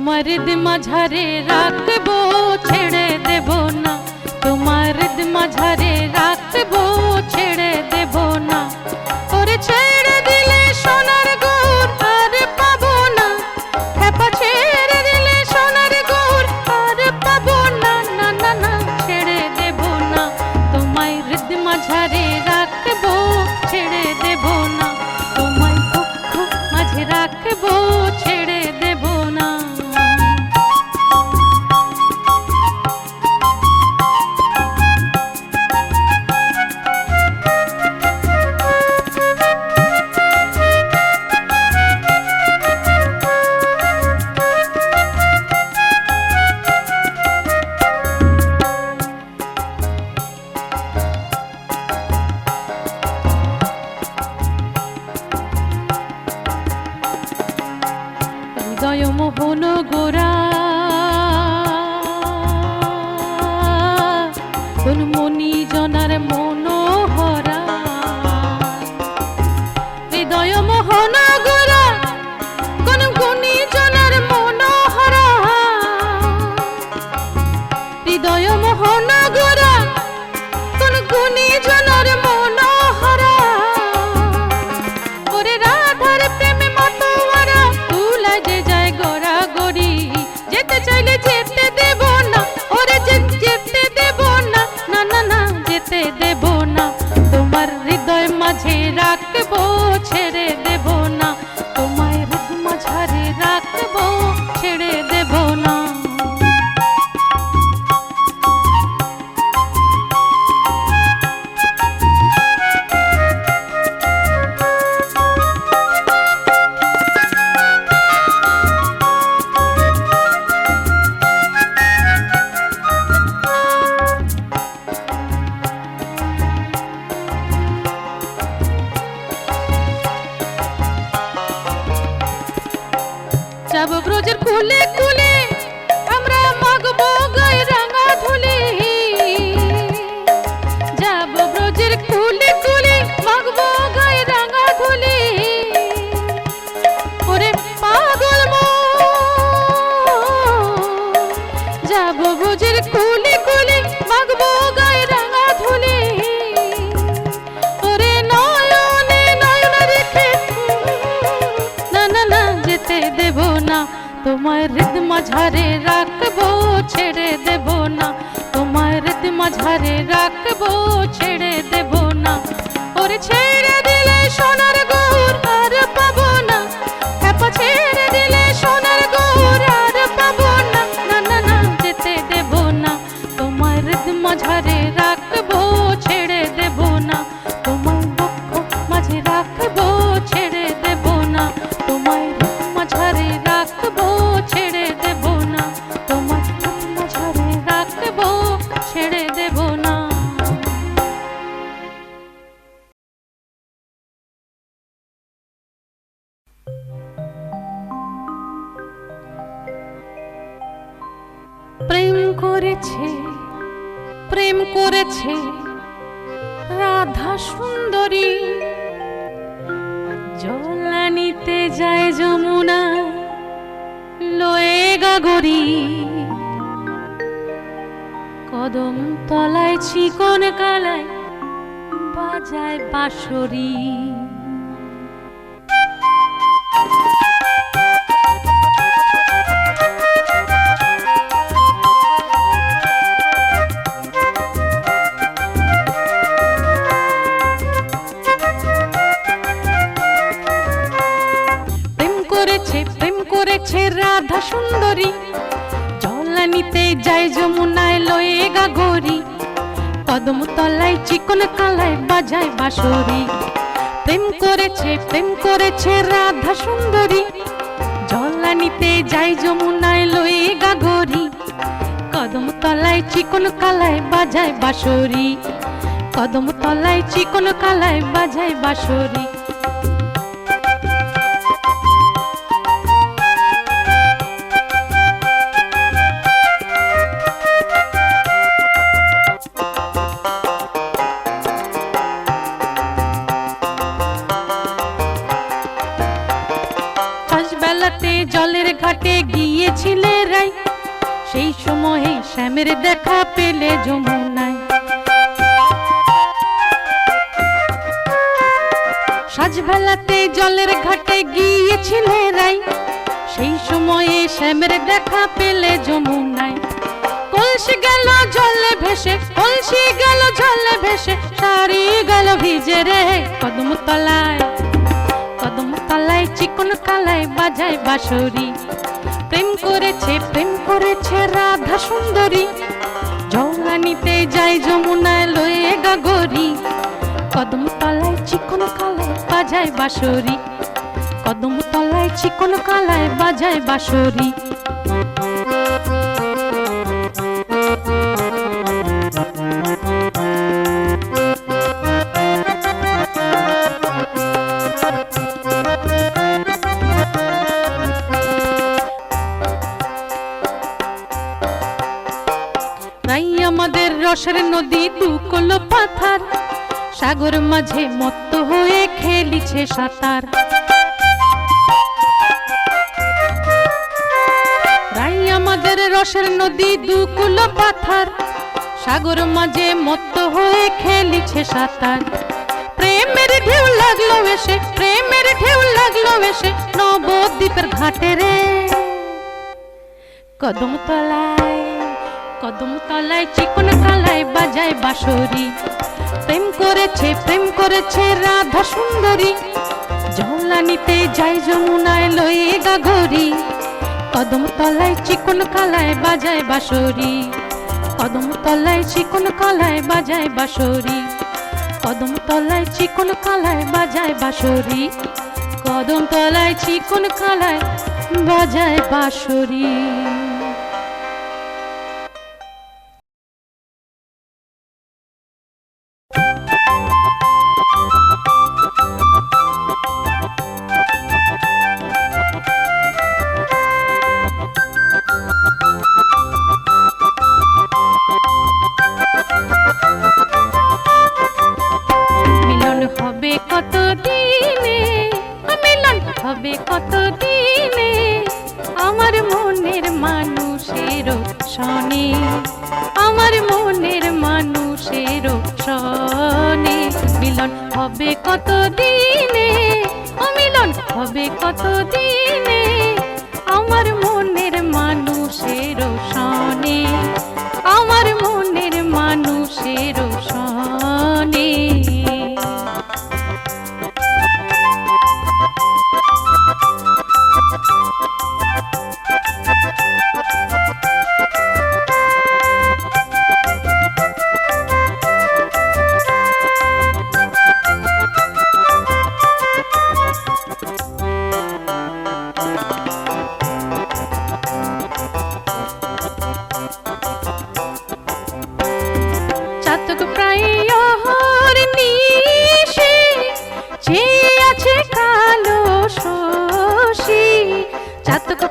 তোমার মাঝারে রাখব ছেড়ে দেব না। তোমার মাঝারে রাখব বন গোরা। তোর মনি জনার মনোহরা। হৃদয় মোহন গোরা কোন গুণী জনার মনোহরা। হৃদয় মোহন গোরা কোন জন Tidak কুলে তোমার হৃদ মাঝারে রাখব, ছেড়ে দেব না। তোমার হৃদ মাঝারে রাখব, ছেড়ে দেব না। ওরে ছেড়ে আছে। রাধা সুন্দরী জলানিতে যায় যমুনা লয়ে গাগরি কদম তলায় চিকন কালায় বাজায় বাঁশরী। সুন্দরী। জলানিতে যায় যমুনায় লয়ে গাগরি। কদম তলায় চিকন কালায় বাজায় বাঁশরি। প্রেম করেছে প্রেম করেছে রাধা সুন্দরী। জলানিতে যায় যমুনায় লয়ে গাগরি। কদম তলায় চিকন কালায় বাজায় বাঁশরি। কদম তলায় চিকন কালায় বাজায় বাঁশরি। গিয়েছিলে রাই। সেই সময়ে শ্যামের দেখা পেলে যমুনায়। সাজবেলাতে জলের ঘাটে গিয়েছিলে রাই। সেই সময়ে শ্যামের দেখা পেলে যমুনায়। কলসি গেল জলে ভেসে, কলসি গেল জলে ভেসে, শাড়ি গেল ভিজে রে কদম তলায় কদম তলায় চিকন কালায় বাজায় বাঁশরি। প্রেম করেছে প্রেম করেছে রাধা সুন্দরী। জৌলানিতে যাই যমুনায় লয়ে গাগরি। কদম তলায় চিকন কালায় বাজায় বাঁশরি। কদম তলায় চিকন কালায় বাজায় বাঁশরি। তাই আমাদের রসের নদী দুকলো পাথার। সাগর মাঝে মত্ত হয়ে খেলিছে সাঁতার। রাই আমাদের রসের নদী পাথার। সাগর মাঝে মত্ত হয়ে খেলিছে সাঁতার। প্রেমের ঢেউ লাগল এসে, প্রেমের ঢেউ লাগল এসে, নবদ্বীপের ঘাটে রে। কদম তলায় কদম তলায়, চিকন কালায় বাজায় বাঁশরি। প্রেম করেছে প্রেম করেছে রাধা সুন্দরী। জলানিতে যাই যমুনায় লয়ে গাগরি কদম তলায়, চিকন কালায় বাজায় বাঁশরি। কদম তলায়, চিকন কালায় বাজায় বাঁশরি। কদম তলায়, চিকন কালায় বাজায় বাঁশরি। কদম তলায়, চিকন কালায় বাজায় বাঁশরি। হবে কত চাতক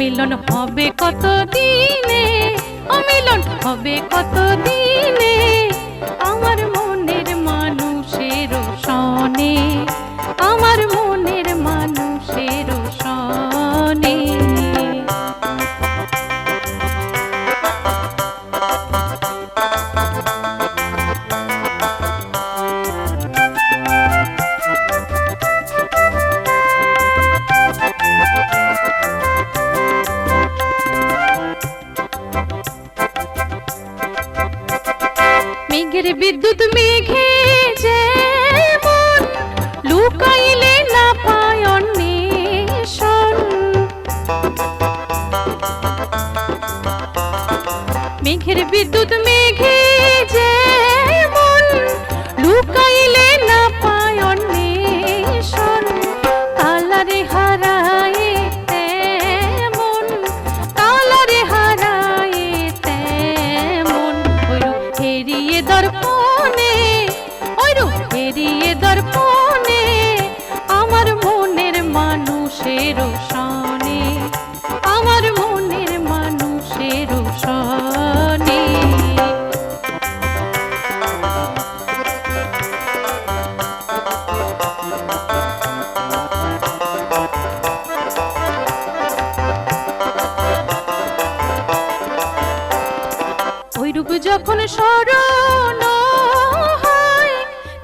মিলন হবে কত দিনে অমিলন মিলন হবে কত দিনে স্মরণ হয়।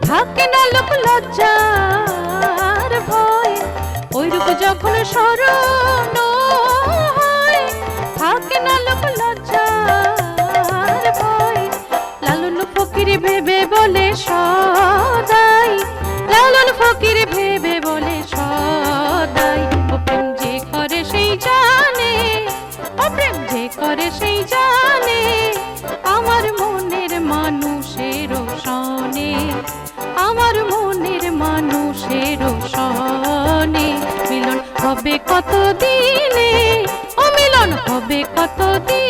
থাকে না লোক লজ্জার ভয়। ওইরূপ যখন স্মরণ হয় থাকে না লোক লজ্জার ভয়। লালন ফকির ভেবে বলে সব কতদিনে অমিলন হবে কতদিন?